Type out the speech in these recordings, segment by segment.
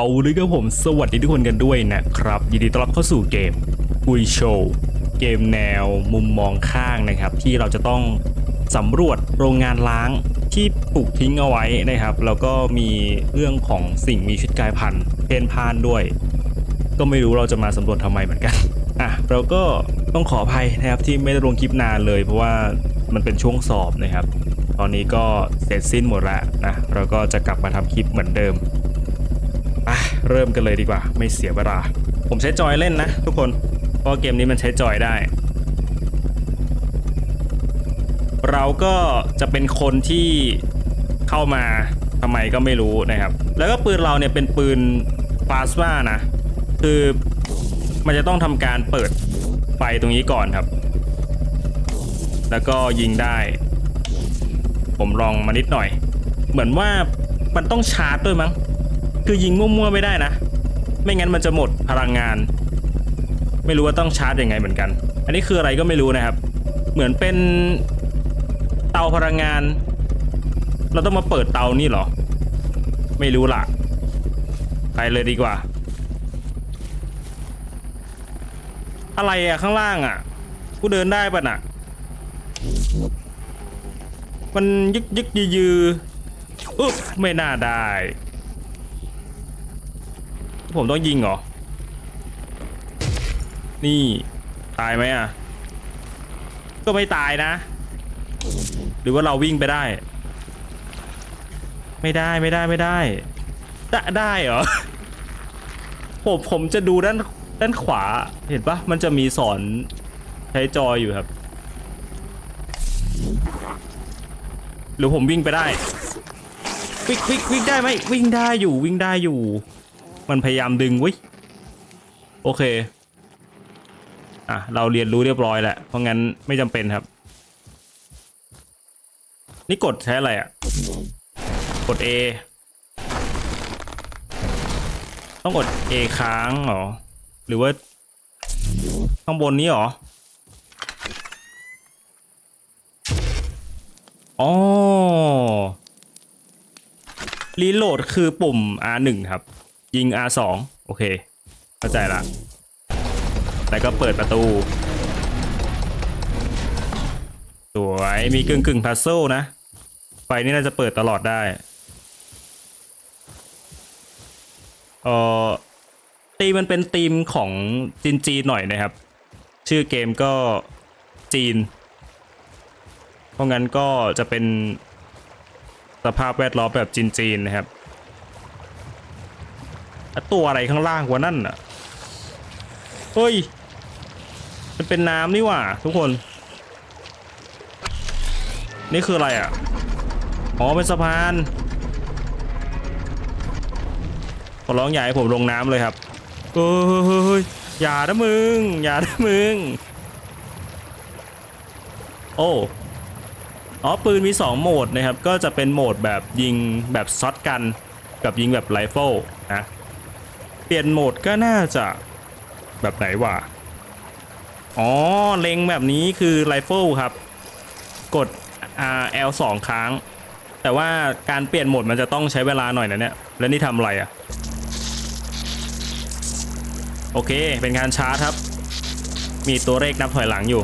เอาเลยครับผมสวัสดีทุกคนกันด้วยนะครับ ยินดีต้อนรับเข้าสู่เกมคุยโชว์เกมแนวมุมมองข้างนะครับ ที่เราจะต้องสำรวจโรงงานล้างที่ถูกทิ้งเอาไว้นะครับ แล้วก็มีเรื่องของสิ่งมีชีวิตกลายพันธุ์เพนพานด้วย ก็ไม่รู้เราจะมาสำรวจทำไมเหมือนกันอะเราก็ต้องขออภัยนะครับที่ไม่ได้ลงคลิปนานเลย เพราะว่ามันเป็นช่วงสอบนะครับ ตอนนี้ก็เสร็จสิ้นหมดแล้วนะเราก็จะกลับมาทำคลิปเหมือนเดิม เริ่มกันเลยดีกว่า ไม่เสียเวลา ผมใช้จอยเล่นนะ ทุกคน เพราะเกมนี้มันใช้จอยได้ เราก็จะเป็นคนที่เข้ามาทำไมก็ไม่รู้นะครับ แล้วก็ปืนเราเนี่ยเป็นปืนพลาสมานะ คือมันจะต้องทำการเปิดไฟตรงนี้ก่อนครับ แล้วก็ยิงได้ ผมลองมานิดหน่อย เหมือนว่ามันต้องชาร์จด้วยมั้ง คือยิงมั่วๆไม่ได้นะ ไม่งั้นมันจะหมดพลังงาน ไม่รู้ว่าต้องชาร์จยังไงเหมือนกัน อันนี้คืออะไรก็ไม่รู้นะครับ เหมือนเป็นเตาพลังงาน เราต้องมาเปิดเตานี่หรอ ไม่รู้ล่ะ ไปเลยดีกว่า อะไรอะข้างล่างอะกูเดินได้ปะน่ะ มันยึกยึกยือยืออุ๊บไม่น่าได้ ผมต้องยิงเหรอ นี่ตายไหมอะ ก็ไม่ตายนะ หรือว่าเราวิ่งไปได้ ไม่ได้ไม่ได้ไม่ได้ ได้ได้เหรอ ผมผมจะดูด้านด้านขวาเห็นปะมันจะมีสอนใช้จอยอยู่ครับ หรือผมวิ่งไปได้ วิ่งวิ่งวิ่งได้ไหมวิ่งได้อยู่วิ่งได้อยู่ มันพยายามดึงวิโอเค อะ เราเรียนรู้เรียบร้อยแล้ว เพราะงั้นไม่จำเป็นครับ นี่กดใช้อะไรอะ กด A ต้องกด A ค้างเหรอ หรือว่า ข้างบนนี้เหรอ อ๋อรีโหลดคือปุ่ม R1 ครับ ยิง R2 โอเค เข้าใจละแล้วก็เปิดประตู สวยมีกึ่งกึ่งพัซเซลนะ ไฟนี่น่าจะเปิดตลอดได้เออตีมันเป็นธีมของจีนจีนหน่อยนะครับ ชื่อเกมก็จีน เพราะงั้นก็จะเป็นสภาพแวดล้อมแบบจีนๆนะครับ ตัวอะไรข้างล่างกว่านั่นอะเฮ้ย มันเป็นน้ำนี่หว่าทุกคน นี่คืออะไรอะ อ๋อเป็นสะพานขอร้องอย่าให้ผมลงน้ำเลยครับเฮ้ยอย่านะมึง อย่านะมึง โอ้อ๋อปืนมี 2 โหมดนะครับ ก็จะเป็นโหมดแบบยิงแบบช็อตกัน กับยิงแบบไรเฟิลนะ เปลี่ยนโหมดก็น่าจะแบบไหนวะ อ๋อ เล็งแบบนี้คือไรเฟิลครับ กด R L 2ครั้ง แต่ว่าการเปลี่ยนโหมดมันจะต้องใช้เวลาหน่อยนะเนี่ย แล้วนี่ทำอะไรอะ่ะ โอเค เป็นการชาร์จครับ มีตัวเลขนับถอยหลังอยู่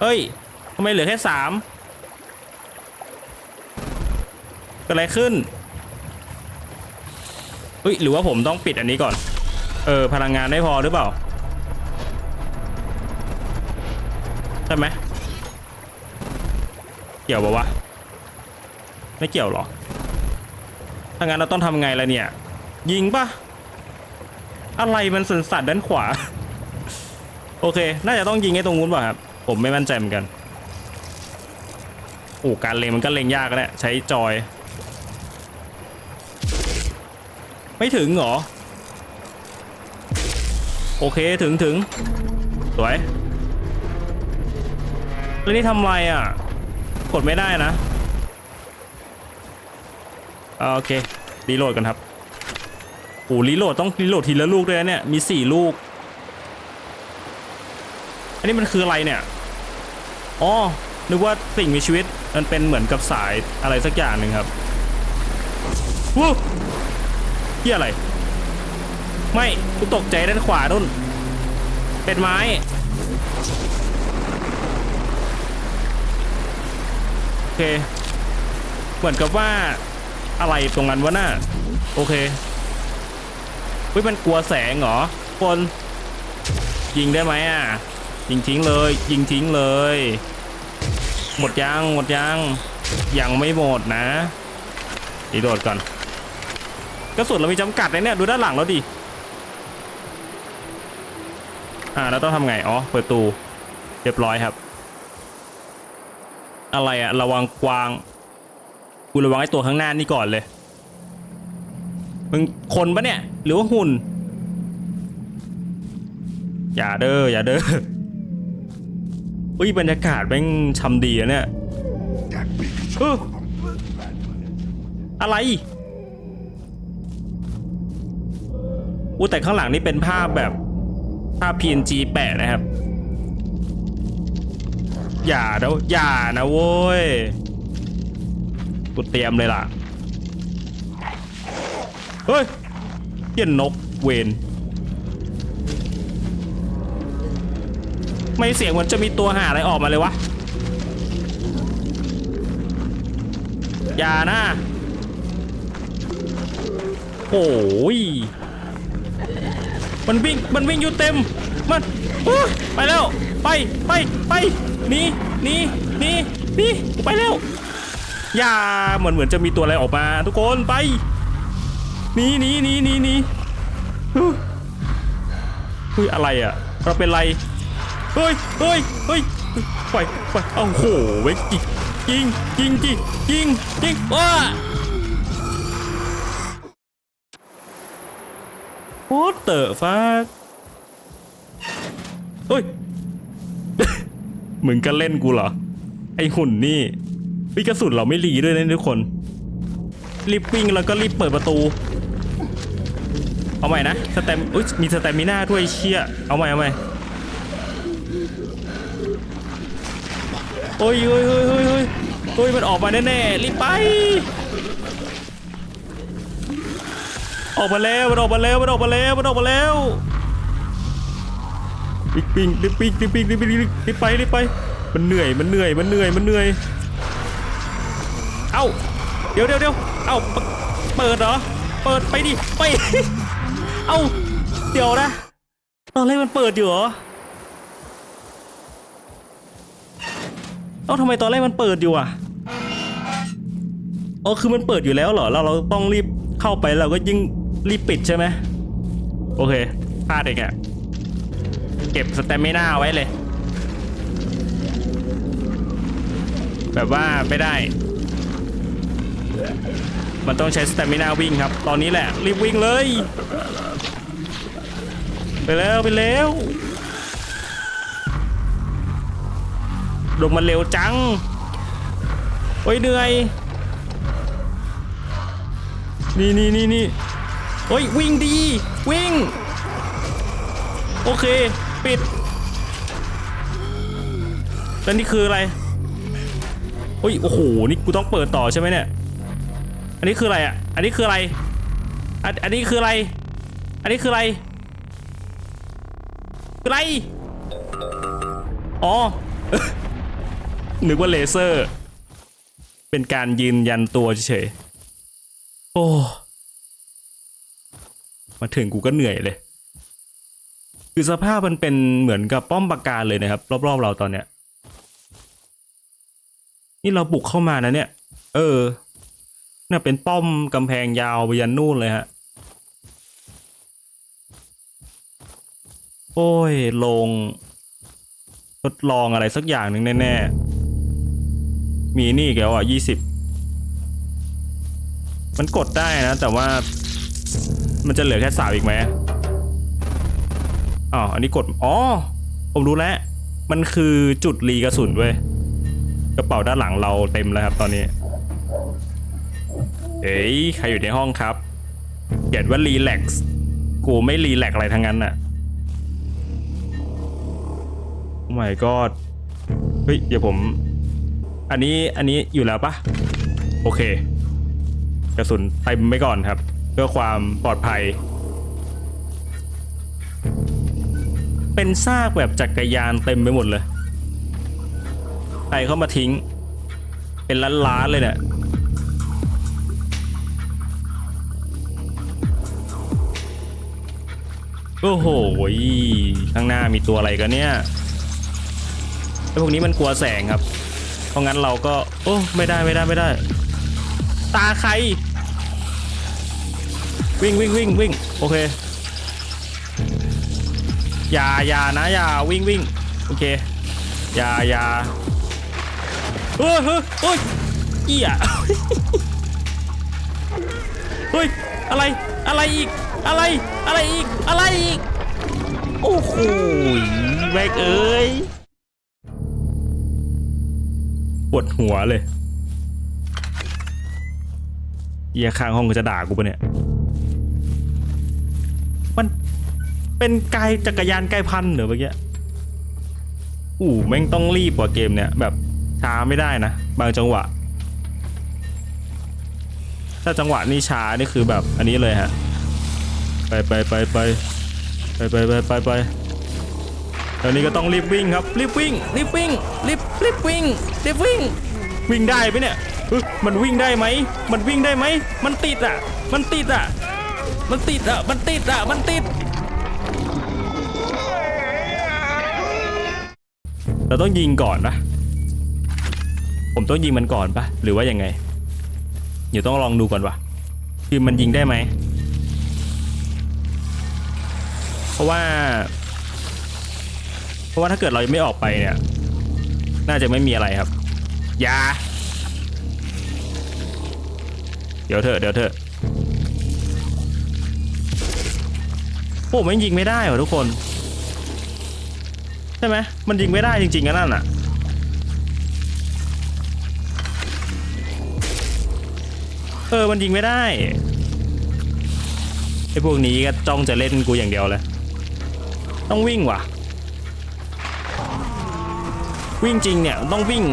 เฮ้ยทำไมเหลือแค่สาม เกิดอะไรขึ้นเฮ้ยหรือว่าผมต้องปิดอันนี้ก่อน เออ พลังงานไม่พอหรือเปล่า ใช่ไหมเกี่ยวปะวะ ไม่เกี่ยวหรอ ถ้างั้นเราต้องทำไงล่ะเนี่ย ยิงปะอะไรมันสันสัตว์ด้านขวา โอเค น่าจะต้องยิงให้ตรงนู้นป่ะครับ ผมไม่มั่นใจเหมือนกันโอ้การเล็งมันก็เล็งยากแล้วใช้จอย ไม่ถึงเหรอ โอเคถึงถึงสวยแล้วนี่ทำไรอะ กดไม่ได้นะ โอเค รีโหลดกันครับโอ้รีโหลดต้องรีโหลดทีละลูกด้วยนะเนี่ย มีสี่ลูก อันนี้มันคืออะไรเนี่ย อ๋อ นึกว่าสิ่งมีชีวิต มันเป็นเหมือนกับสายอะไรสักอย่างหนึ่งครับวู้ ที่อะไร ไม่กูตกใจด้านขวานู่น เป็นไม้ โอเค เหมือนกับว่าอะไรตรงนั้นวะน่ะโอเคเฮ้ยมันกลัวแสงเหรอคนยิงได้ไหมอะ ยิงทิ้งเลย ยิงทิ้งเลย หมดยังหมดยังยังไม่หมดนะดีโดดก่อน กระสุนเรามีจำกัดเลยเนี่ยดูด้านหลังแล้วดิอ่าแล้วต้องทำไงอ๋อเปิดตูเรียบร้อยครับ อะไรอะระวังกวางกูระวังไอ้ตัวข้างหน้านี่ก่อนเลยมึงคนปะเนี่ยหรือว่าหุ่น อย่าเด้ออย่าเด้ออุ้ยบรรยากาศแม่งชำดีอะเนี่ยเอออะไร อู้แต่ข้างหลังนี่เป็นภาพแบบภาพ PNG แปะนะครับ อย่านะอย่านะโว้ยกูเตรียมเลยล่ะ เฮ้ยเหี้ยนกเวนไม่เสียงเหมือนจะมีตัวหาอะไรออกมาเลยวะ อย่านะ โอ้ย มันวิ่งมันวิ่งอยู่เต็ม มันไปแล้ว ไปไปไปหนีหนีหนีหนีกูไปแล้วอย่าเหมือนเหมือนจะมีตัวอะไรออกมา ทุกคนไปหนีหนีหนีหนีหนีฮู้เฮ้ยอะไรอะเราเป็นไรเฮ้ยเฮ้ยเฮ้ยไปไปเอาโหเว้ยยิงยิงยิงยิงยิงว้า What the fuck เฮ้ย มึงก็เล่นกูเหรอ ไอหุ่นนี่วิกระสุนเราไม่รีด้วยนะทุกคน รีบวิ่งแล้วก็รีบเปิดประตู เอาใหม่นะสแตมอุ้ยมีสแตมิน่าด้วยเชี่ย เอาใหม่เอาใหม่โอ้ยโอ้ยโอ้ยโอ้ยโอ้ยโอ้ยมันออกมาแน่ๆรีบไป ออกมาแล้วมันออกมาแล้วมันออกมาแล้วมันออกมาแล้วรีบปิ้งรีบปิ้งรีบปิ้งรีบปิ้งรีบไปรีบไปมันเหนื่อยมันเหนื่อยมันเหนื่อยมันเหนื่อยเอ้าเดี๋ยวเดี๋ยวเดี๋ยวเอ้าเปิดเหรอเปิดไปดิไปเอ้าเดี๋ยวนะตอนแรกมันเปิดอยู่เหรอเอ้าทำไมตอนแรกมันเปิดอยู่อะอ๋อคือมันเปิดอยู่แล้วเหรอเราเราต้องรีบเข้าไปเราก็ยิ่ง รีบปิดใช่ไหมโอเคพลาดเองอะเก็บสเตมิน่าไว้เลย แบบว่าไม่ได้ มันต้องใช้สเตมิน่าวิ่งครับ ตอนนี้แหละ รีบวิ่งเลย ไปแล้วไปแล้วลงมาเร็วจัง โอ้ยเหนื่อย นี่นี่นี่นี่ โอ้ยวิ่งดี วิ่ง โอเค ปิดแล้วนี่คืออะไรโอ้ยโอ้โหนี่กูต้องเปิดต่อใช่ไหมเนี่ย อันนี้คืออะไรอะ อันนี้คืออะไร อันอันนี้คืออะไร อันนี้คืออะไรคืออะไร อ๋อ นึกว่าเลเซอร์ เป็นการยืนยันตัวเฉยโอ้ มาถึงกูก็เหนื่อยเลย คือสภาพมันเป็นเหมือนกับป้อมปราการเลยนะครับ รอบๆเราตอนเนี้ย นี่เราบุกเข้ามานะเนี่ย เออเนี่ยเป็นป้อมกำแพงยาวไปยันนู่นเลยฮะ โอ้ยลง ทดลองอะไรสักอย่างหนึ่งแน่ๆ มีนี่แกวอะยี่สิบ มันกดได้นะ แต่ว่า มันจะเหลือแค่สามอีกไหมอ๋ออันนี้กด อ๋อ ผมรู้แล้ว มันคือจุดรีกระสุนเว้ย กระเป๋าด้านหลังเราเต็มแล้วครับตอนนี้ เอ้ย ใครอยู่ในห้องครับ เขียนว่ารีแลกซ์ กูไม่รีแลกอะไรทั้งนั้นน่ะโอ้ my god เฮ้ย เดี๋ยวผม อันนี้ อันนี้อยู่แล้วปะโอเค กระสุนเต็มไปก่อนครับ เพื่อความปลอดภัย เป็นซากแบบจักรยานเต็มไปหมดเลย ใครเข้ามาทิ้ง เป็นล้านๆเลยเนี่ยโอ้โหข้างหน้ามีตัวอะไรกันเนี่ยไอ้พวกนี้มันกลัวแสงครับ เพราะงั้นเราก็ โอ้ ไม่ได้ไม่ได้ไม่ได้ ตาใคร วิ่งวิ่งวิ่งวิ่งโอเคอย่าอย่านะอย่าวิ่งวิ่งโอเคอย่าอย่าเฮ้ยเฮ้ยเฮ้ยเอี้ยเฮ้ยอะไรอะไรอีกอะไรอะไรอีกอะไรอีกโอ้โหแบกเอ้ยปวดหัวเลยเหี้ยข้างห้องก็จะด่ากูปะเนี่ย เป็นไกลจักรยานไกลพันเหรอเมื่อกี้อู้แม่งต้องรีบกว่าเกมเนี่ยแบบช้าไม่ได้นะ บางจังหวะ ถ้าจังหวะนี้ช้านี่คือแบบอันนี้เลยฮะ ไปไปไปไปไปไปไปไปไปตอนนี้ก็ต้องรีบวิ่งครับรีบวิ่งรีบวิ่งรีบรีบวิ่งรีบวิ่ง วิ่งได้ไหมเนี่ยเฮ้ยมันวิ่งได้ไหม มันวิ่งได้ไหม มันติดอะ มันติดอะ มันติดอะ มันติดอะ มันติด เราต้องยิงก่อนปะผมต้องยิงมันก่อนปะหรือว่ายังไง เดี๋ยวต้องลองดูก่อนวะคือมันยิงได้ไหม เพราะว่า เพราะว่าถ้าเกิดเราไม่ออกไปเนี่ย น่าจะไม่มีอะไรครับ อยาเดี๋ยวเถอะเดี๋ยวเถอะโอ้มันยิงไม่ได้เหรอทุกคน ใช่ไหมมันยิงไม่ได้จริงๆนะนั่นอะเออมันยิงไม่ได้ไอ้พวกนี้ก็จ้องจะเล่นกูอย่างเดียวเลย ต้องวิ่งว่ะ วิ่งจริงเนี่ยต้องวิ่ง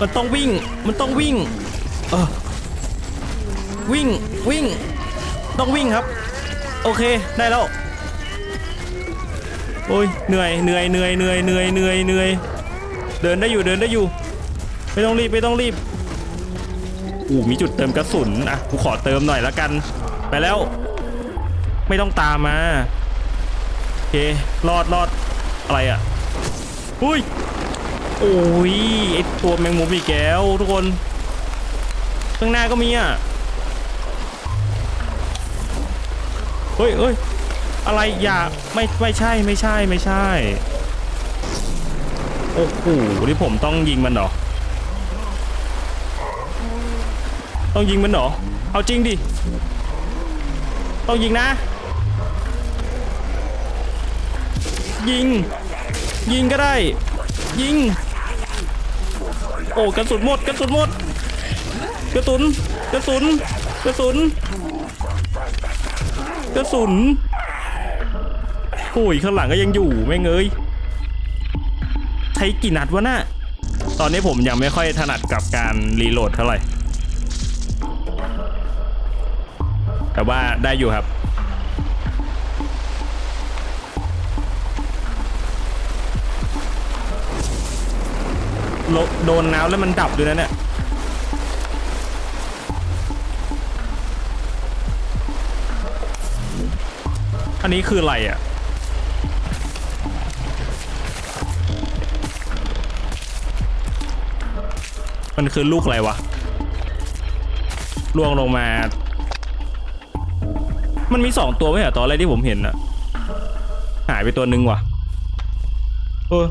มันต้องวิ่งมันต้องวิ่งเออวิ่งวิ่ง ต้องวิ่งครับ โอเคได้แล้ว โอ้ยเหนื่อยเหนื่อยเหนื่อยเหนื่อยเหนื่อยเหนื่อยเหนื่อยเดินได้อยู่เดินได้อยู่ ไม่ต้องรีบไม่ต้องรีบอู้มีจุดเติมกระสุนอะกูขอเติมหน่อยละกัน ไปแล้ว ไม่ต้องตามมาโอเครอดรอดอะไรอะอุ้ยโอ้ยไอตัวแมงมุมอีกแล้วทุกคนข้างหน้าก็มีอะเฮ้ยเฮ้ย อะไรอย่าไม่ไม่ใช่ไม่ใช่ไม่ใช่ โอ้โหนี่ผมต้องยิงมันเหรอ ต้องยิงมันเหรอ เอาจริงดิ ต้องยิงนะ ยิง ยิงก็ได้ ยิง โอ้กระสุนหมดกระสุนหมดกระสุนกระสุนกระสุนกระสุน โอ้ยข้างหลังก็ยังอยู่แม่งเอ้ยใช้กี่นัดวะน่ะตอนนี้ผมยังไม่ค่อยถนัดกับการรีโหลดเท่าไหร่ แต่ว่าได้อยู่ครับโลโดนน้ำแล้วมันดับด้วยนะเนี่ยอันนี้คืออะไรอะ มันคือลูกอะไรวะล่วงลงมา มันมีสองตัวไหมเหรอตอนแรกที่ผมเห็นอะหายไปตัวหนึ่งว่ะเออ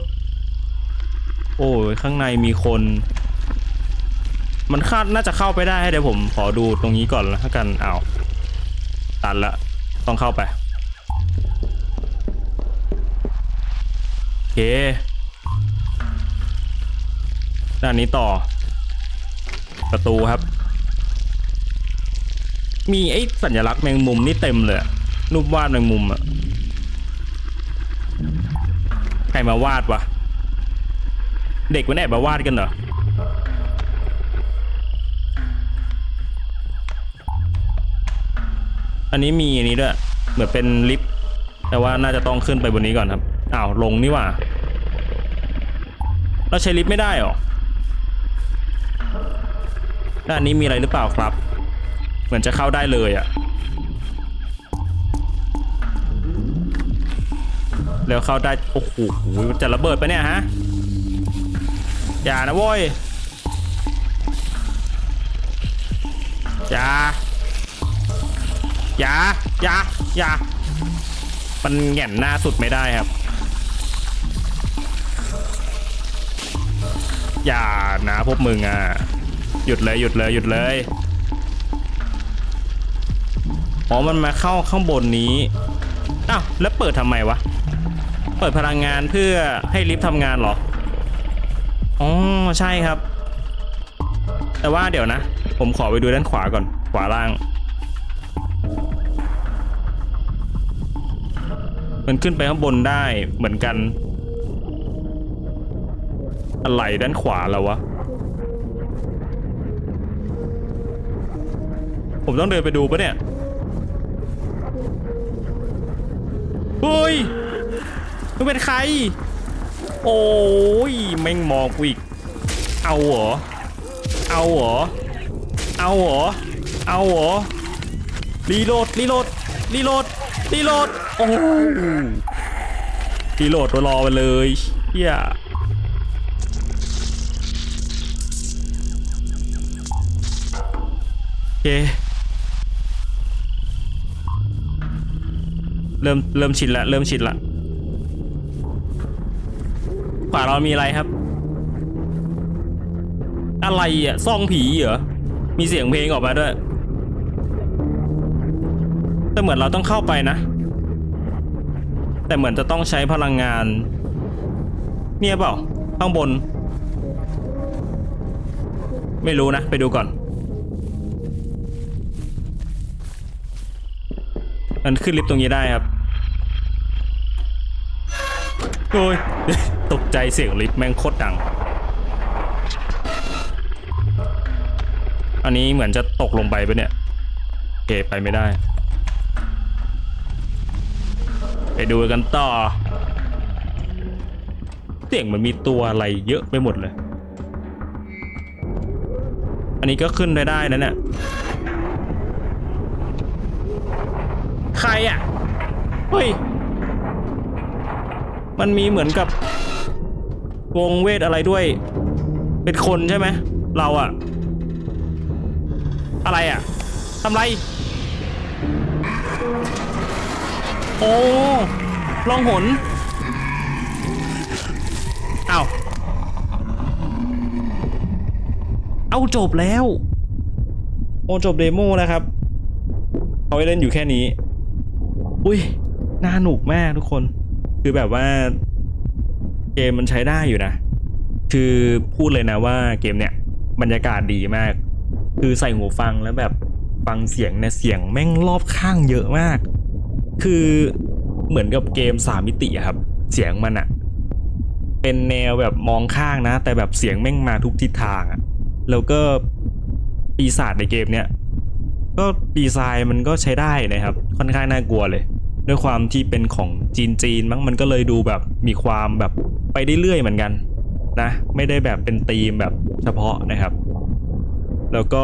โอ้ยข้างในมีคน มันคาดน่าจะเข้าไปได้เดี๋ยวผมขอดูตรงนี้ก่อนแล้วกันอ้าวตันละต้องเข้าไปโอเคด้านนี้ต่อ ประตูครับ มีไอ้สัญลักษณ์แมงมุมนี่เต็มเลยรูปวาดแมงมุมอะใครมาวาดวะเด็กวันแอบมาวาดกันเหรออันนี้มีอันนี้ด้วยเหมือนเป็นลิฟต์แต่ว่าน่าจะต้องขึ้นไปบนนี้ก่อนครับอ้าวลงนี่ว่าเราใช้ลิฟต์ไม่ได้หรอ ด้านนี้มีอะไรหรือเปล่าครับ เหมือนจะเข้าได้เลยอะแล้วเข้าได้ โอ้โหจะระเบิดปะเนี่ยฮะ อย่านะโว้ย อย่า อย่า อย่า อย่า มันแหง่นหน้าสุดไม่ได้ครับ อย่านะพวกมึงอะ หยุดเลยหยุดเลยหยุดเลยอ๋อมันมาเข้าข้างบนนี้อ้าวแล้วเปิดทำไมวะ เปิดพลังงานเพื่อให้ลิฟต์ทำงานเหรอ อ๋อใช่ครับ แต่ว่าเดี๋ยวนะ ผมขอไปดูด้านขวาก่อน ขวาล่าง มันขึ้นไปข้างบนได้เหมือนกัน อะไรด้านขวาแล้ววะ ผมต้องเดินไปดูปะเนี่ยเฮ้ยมึงเป็นใคร โอ้ยแม่งมองกูอีก เอาเหรอ เอาเหรอ เอาเหรอ เอาเหรอ รีโหลด รีโหลด รีโหลด รีโหลด โอ้โหรีโหลดรอไปเลยเฮียโอเค เริ่มเริ่มชินละเริ่มชินละขวาเรามีอะไรครับ อะไรอะซ่องผีเหรอ มีเสียงเพลงออกมาด้วย แต่เหมือนเราต้องเข้าไปนะ แต่เหมือนจะต้องใช้พลังงาน เนี่ยเปล่า ข้างบน ไม่รู้นะ ไปดูก่อนมันขึ้นลิฟต์ตรงนี้ได้ครับ โอ้ยตกใจเสียงลิฟต์แม่งโคตรดัง อันนี้เหมือนจะตกลงไปปะเนี่ยโอเคไปไม่ได้ ไปดูกันต่อ เสียงมันมีตัวอะไรเยอะไปหมดเลย อันนี้ก็ขึ้นได้ได้นะเนี่ยใครอะ เฮ้ย มันมีเหมือนกับ วงเวทอะไรด้วย เป็นคนใช่ไหม เราอะอะไรอะทำไร โอ้ลองหนเอาเอาจบแล้ว โอ้จบเดโมแล้วครับเขาให้เล่นอยู่แค่นี้ อุ้ยน่าหนุกมากทุกคน คือแบบว่าเกมมันใช้ได้อยู่นะ คือพูดเลยนะว่าเกมเนี้ยบรรยากาศดีมาก คือใส่หูฟังแล้วแบบฟังเสียงเนี่ยเสียงแม่งรอบข้างเยอะมาก คือเหมือนกับเกมสามมิติอะครับ เสียงมันอะเป็นแนวแบบมองข้างนะ แต่แบบเสียงแม่งมาทุกทิศทางอะแล้วก็ปีศาจในเกมเนี้ยก็ดีไซน์มันก็ใช้ได้นะครับ ค่อนข้างน่ากลัวเลย ด้วยความที่เป็นของจีนจีนๆมั้งมันก็เลยดูแบบมีความแบบไปได้เรื่อยเหมือนกันนะ ไม่ได้แบบเป็นธีมแบบเฉพาะนะครับ แล้วก็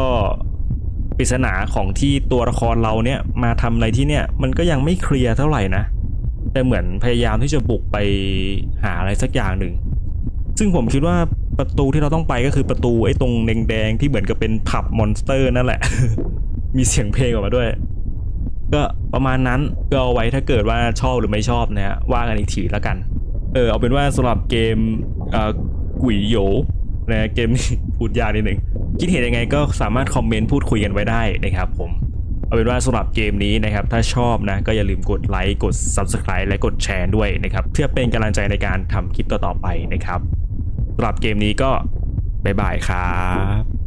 ปริศนาของที่ตัวละครเราเนี่ยมาทำอะไรที่เนี่ยมันก็ยังไม่เคลียร์เท่าไหร่นะแต่เหมือนพยายามที่จะบุกไปหาอะไรสักอย่างหนึ่ง ซึ่งผมคิดว่าประตูที่เราต้องไปก็คือประตูไอ้ตรงแดงๆที่เหมือนกับเป็นผับมอนสเตอร์นั่นแหละ มีเสียงเพลงออกมาด้วย ก็ประมาณนั้นก็เอาไว้ถ้าเกิดว่าชอบหรือไม่ชอบนะฮะว่ากันอีกทีแล้วกัน เออเอาเป็นว่าสำหรับเกมเอ่อกุ๋ยโหยนะเกมนี้พูดยากนิดหนึ่งคิดเห็นยังไงก็สามารถคอมเมนต์พูดคุยกันไว้ได้นะครับผมเอาเป็นว่าสำหรับเกมนี้นะครับ ถ้าชอบนะก็อย่าลืมกดไลค์กด Subscribe และกดแชร์ด้วยนะครับ เพื่อเป็นกำลังใจในการทำคลิปต่อๆไปนะครับสำหรับเกมนี้ก็บ๊ายบายครับ